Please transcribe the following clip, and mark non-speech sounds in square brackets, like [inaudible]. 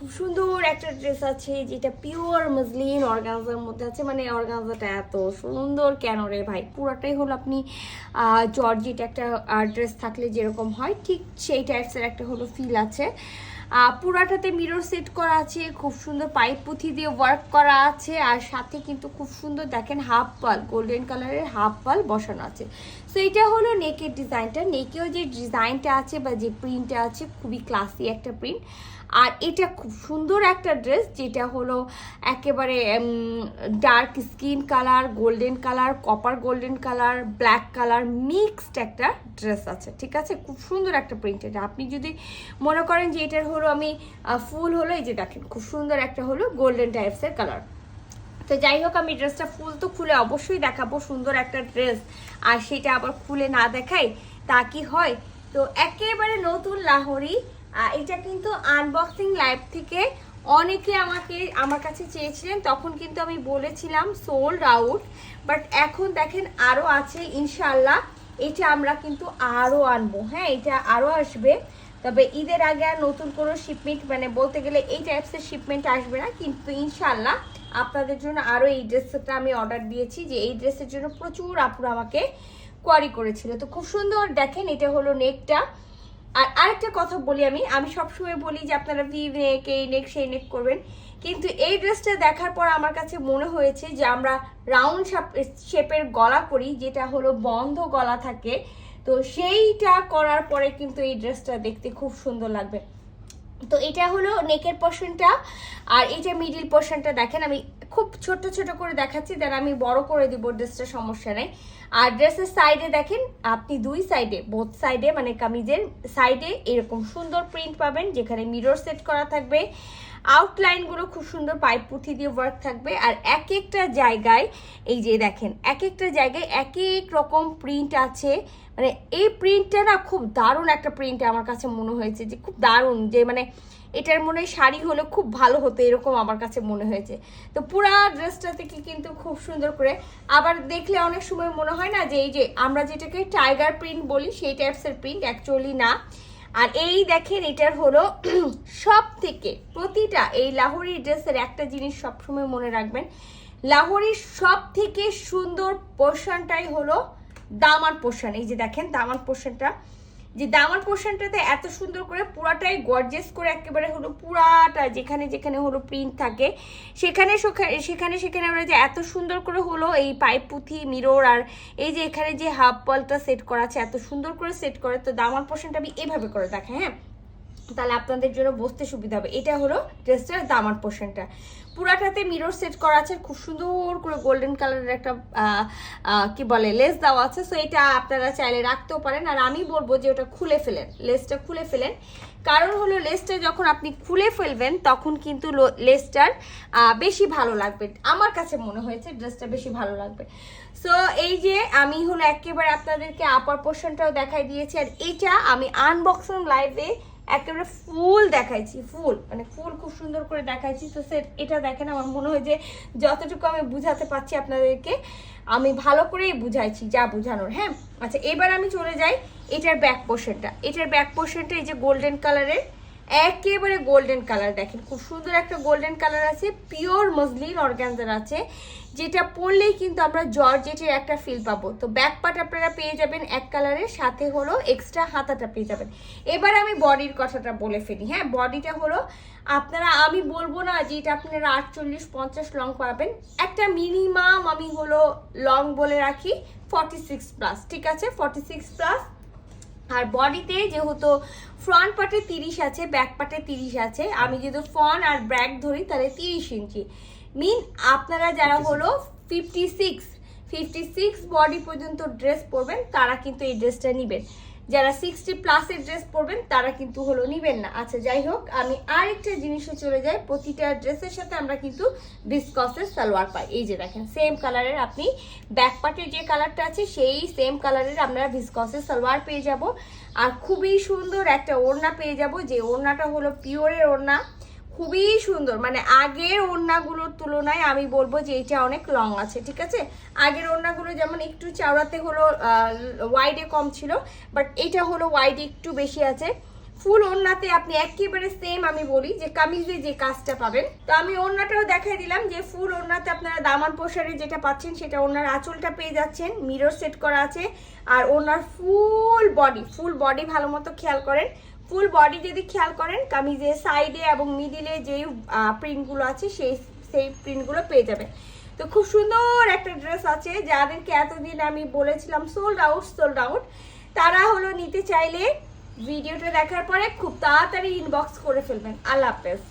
খুব সুন্দর একটা ড্রেস আছে যেটা পিওর মজলিন অর্গানজার মধ্যে আছে। মানে অর্গানজাটা এত সুন্দর কেন রে ভাই? পুরোটাই হলো আপনি জর্জিট একটা ড্রেস থাকলে যেরকম হয়, ঠিক সেই টাইপসের একটা হলো ফিল আছে। পুরাটাতে মিরর সেট করা আছে, খুব সুন্দর পাইপ পুঁথি দিয়ে ওয়ার্ক করা আছে, আর সাথে কিন্তু খুব সুন্দর দেখেন হাফ পাল গোল্ডেন কালারের হাফ পাল বসানো আছে। সো এটা হলো নেকের ডিজাইনটা নেকেও যে ডিজাইনটা আছে বা যে প্রিন্টটা আছে, খুবই ক্লাসি একটা প্রিন্ট আর এটা খুব সুন্দর একটা ড্রেস যেটা হলো একেবারে dark skin colour golden colour copper golden colour black colour mixed একটা ড্রেস আছে। ঠিক আছে? খুব সুন্দর একটা প্রিন্ট এটা। আপনি যদি মনে করেন যে এটার হলো আমি ফুল হলো, এই যে দেখেন, খুব সুন্দর একটা হলো গোল্ডেন টাইপসের কালার তো যাই হোক, আমি ড্রেসটা ফুল তো খুলে অবশ্যই দেখাবো, সুন্দর একটা ড্রেস। আর সেটা আবার খুলে না দেখাই, তা কি হয়? তো একেবারে নতুন লাহোরি এটা কিন্তু আনবক্সিং লাইভ থেকে অনেকে আমাকে, আমার কাছে চেয়েছিলেন, তখন কিন্তু আমি বলেছিলাম সোল্ড আউট বাট এখন দেখেন আরও আছে ইনশাল্লাহ এটা আমরা কিন্তু আরও আনব হ্যাঁ এটা আরও আসবে। তবে ঈদের আগে আর নতুন কোনো শিপমেন্ট মানে বলতে গেলে এই টাইপসের শিপমেন্ট আসবে না, কিন্তু ইনশাল্লাহ আপনাদের জন্য আরও এই ড্রেসটা আমি অর্ডার দিয়েছি যে এই ড্রেসের জন্য প্রচুর আপুরা আমাকে কোয়ারি করেছিল। তো খুব সুন্দর, দেখেন এটা হলো নেকটা আর আরেকটা কথা বলি আমি আমি সবসময় বলি যে আপনারা ভি নেক এই নেক সেই নেক করবেন। কিন্তু এই ড্রেসটা দেখার পর আমার কাছে মনে হয়েছে যে আমরা রাউন্ড শেপের গলা করি, যেটা হলো বন্ধ গলা থাকে। তো সেইটা করার পরে কিন্তু এই ড্রেসটা দেখতে খুব সুন্দর লাগবে। তো এটা হলো নেকের পোর্শনটা আর এই যে মিডিল পোর্শনটা দেখেন, আমি খুব ছোট ছোট করে দেখাচ্ছি দেন আমি বড় করে দিব ড্রেসটা সমস্যা নেই। আর ড্রেসের সাইডে দেখেন, আপনি দুই সাইডে বোথ সাইডে মানে কামিজের সাইডে এরকম সুন্দর প্রিন্ট পাবেন, যেখানে মিরর সেট করা থাকবে। আউটলাইনগুলো খুব সুন্দর পাইপ পুঁথি দিয়ে ওয়ার্ক থাকবে, আর এক একটা জায়গায়, এই যে দেখেন এক একটা জায়গায় এক এক রকম প্রিন্ট আছে। মানে এই প্রিন্টটা না খুব দারুণ একটা প্রিন্ট আমার কাছে মনে হয়েছে যে খুব দারুণ যে মানে এটার মনে হয় শাড়ি হলে খুব ভালো হতো এরকম আমার কাছে মনে হয়েছে। তো পুরা ড্রেসটা থেকে কিন্তু খুব সুন্দর করে আবার দেখলে অনেক সময় মনে হয় না যে এই যে আমরা যেটাকে টাইগার প্রিন্ট বলি সেই টাইপসের প্রিন্ট অ্যাকচুয়ালি না। আর এই দেখেন এটার হলো [clears throat] সব থেকে প্রতিটা এই লাহোরি ড্রেসের একটা জিনিস সবসময় মনে রাখবেন, লাহোরির সব থেকে সুন্দর পোর্শনটাই হলো দামান পোর্শন এই যে দেখেন দামান পোর্শনটা যে দামান পোর্শনটাতে এত সুন্দর করে পুরাটাই গর্জেস করে একেবারে হলো পুরাটা যেখানে যেখানে হলো প্রিন্ট থাকে, সেখানে সোখা- সেখানে সেখানে আমরা যে এত সুন্দর করে হলো এই পাইপ পুঁথি মিরর আর এই যে এখানে যে হাফ পলটা সেট করা আছে, এত সুন্দর করে সেট করে, তো দামান পোর্শনটা আমি এভাবে করে দেখাই হ্যাঁ? তাহলে আপনাদের জন্য বসতে সুবিধা হবে। এটা হলো ড্রেসটার দামার পোর্শনটা পুরাটাতে মিরর সেট করা আছে, খুব সুন্দর করে গোল্ডেন কালারের একটা কি বলে লেস দেওয়া আছে। সো এটা আপনারা চাইলে রাখতেও পারেন। আর আমি বলব যে ওটা খুলে ফেলেন লেসটা খুলে ফেলেন। কারণ হলো লেসটা যখন আপনি খুলে ফেলবেন, তখন কিন্তু লেসটার বেশি ভালো লাগবে। আমার কাছে মনে হয়েছে ড্রেসটা বেশি ভালো লাগবে। সো এই যে আমি হলো একেবারে আপনাদেরকে আপার পোর্শনটাও দেখাই দিয়েছি। আর এটা আমি আনবক্সিং লাইভে একেবারে ফুল দেখাইছি, ফুল। মানে ফুল খুব সুন্দর করে দেখাইছি। তো সে এটা দেখেন, আমার মনে হয় যে যতটুকু আমি বুঝাতে পারছি আপনাদেরকে, আমি ভালো করেই বুঝাইছি যা বুঝানোর হ্যাঁ? আচ্ছা এবার আমি চলে যাই এটার ব্যাক পোর্শনটা এটার ব্যাক পোর্শনটা এই যে গোল্ডেন কালারের একেবারে গোল্ডেন কালার দেখেন। খুব সুন্দর একটা গোল্ডেন কালার আছে পিওর মজলিন অর্গানজার আছে, যেটা পরলেই কিন্তু আমরা জর্জেটের একটা ফিল পাবো। তো ব্যাক পার্ট আপনারা পেয়ে যাবেন এক কালারের সাথে হলো এক্সট্রা হাতাটা পেয়ে যাবেন। এবার আমি বডির কথাটা বলে ফেলি। হ্যাঁ বডিটা হলো আপনারা, আমি বলব না যে এটা আপনারা আটচল্লিশ, পঞ্চাশ লং পাবেন। একটা মিনিমাম আমি হলো লং বলে রাখি ফর্টি সিক্স প্লাস ঠিক আছে? ফর্টি সিক্স প্লাস আর বডিতে যেহেতু ফ্রন্ট পার্টে তিরিশ আছে ব্যাক পার্টে তিরিশ আছে আমি যেহেতু ফ্রন্ট আর ব্যাক ধরি তাহলে তিরিশ ইঞ্চি। মিন আপনারা যারা হলো fifty six fifty six body পর্যন্ত ড্রেস পরবেন তারা কিন্তু এই ড্রেসটা নেবেন। যারা সিক্সটি প্লাসের ড্রেস পরবেন, তারা কিন্তু হলো নিবেন না। আচ্ছা যাই হোক, আমি আরেকটা জিনিসে চলে যাই। প্রতিটা ড্রেসের সাথে আমরা কিন্তু বিসকসের সালোয়ার পাই। এই যে দেখেন সেম কালারের আপনি ব্যাক পার্টের যে কালারটা আছে, সেই সেম কালারের আপনারা ভিসকসের সালোয়ার পেয়ে যাব। আর খুবই সুন্দর একটা ওড়না পেয়ে যাব। যে ওড়নাটা হলো পিওরের ওড়না। খুবই সুন্দর। মানে আগের ওড়নাগুলোর তুলনায় আমি বলব যে এটা অনেক লং আছে, ঠিক আছে? আগের ওড়নাগুলো যেমন একটু চাওড়াতে হলো ওয়াইডে কম ছিল বাট এটা হলো ওয়াইডে একটু বেশি আছে। ফুল ওড়নাতে আপনি একেবারে সেম আমি বলি যে কামিজে যে কাজটা পাবেন। তো আমি ওড়নাটাও দেখাই দিলাম যে ফুল ওড়নাতে আপনারা দামান পোশারে যেটা পাচ্ছেন, সেটা ওড়নার আঁচলটা পেয়ে যাচ্ছেন মিরর সেট করা আছে, আর ওড়নার ফুল বডি ফুল বডি ভালো মতো খেয়াল করেন। ফুল বডি যদি খেয়াল করেন কামিজের সাইডে এবং মিডিলে যে প্রিন্টগুলো আছে, সেই সেই প্রিন্টগুলো পেয়ে যাবে তো খুব সুন্দর একটা ড্রেস আছে। যাদেরকে এতদিন আমি বলেছিলাম সোল্ড আউট সোল্ড আউট তারা হলো নিতে চাইলে ভিডিওটা দেখার পরে খুব তাড়াতাড়ি ইনবক্স করে ফেলবেন। আল্লাহ হাফেজ।